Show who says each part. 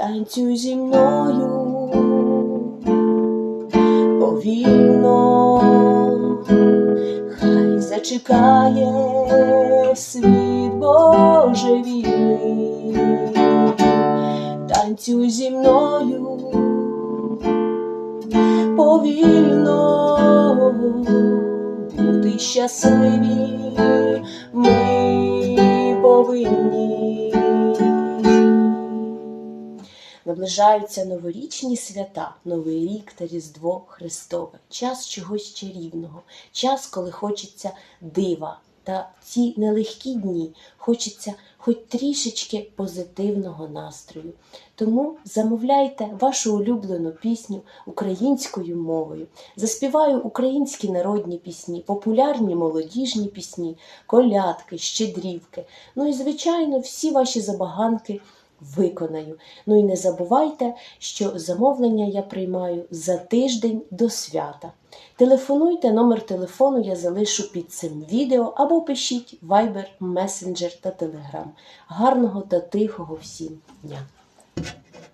Speaker 1: танцюй зі мною повільно, хай зачекає світ божевільний, танцюй зі мною повільно. Бути щасливі ми повинні. Наближаються новорічні свята, Новий рік та Різдво Христове, час чогось чарівного, час, коли хочеться дива. Та ці нелегкі дні хочеться хоч трішечки позитивного настрою. Тому замовляйте вашу улюблену пісню українською мовою. Заспіваю українські народні пісні, популярні молодіжні пісні, колядки, щедрівки. Ну і, звичайно, всі ваші забаганки виконаю. Ну і не забувайте, що замовлення я приймаю за тиждень до свята. Телефонуйте, номер телефону я залишу під цим відео або пишіть Viber, Messenger та Telegram. Гарного та тихого всім дня!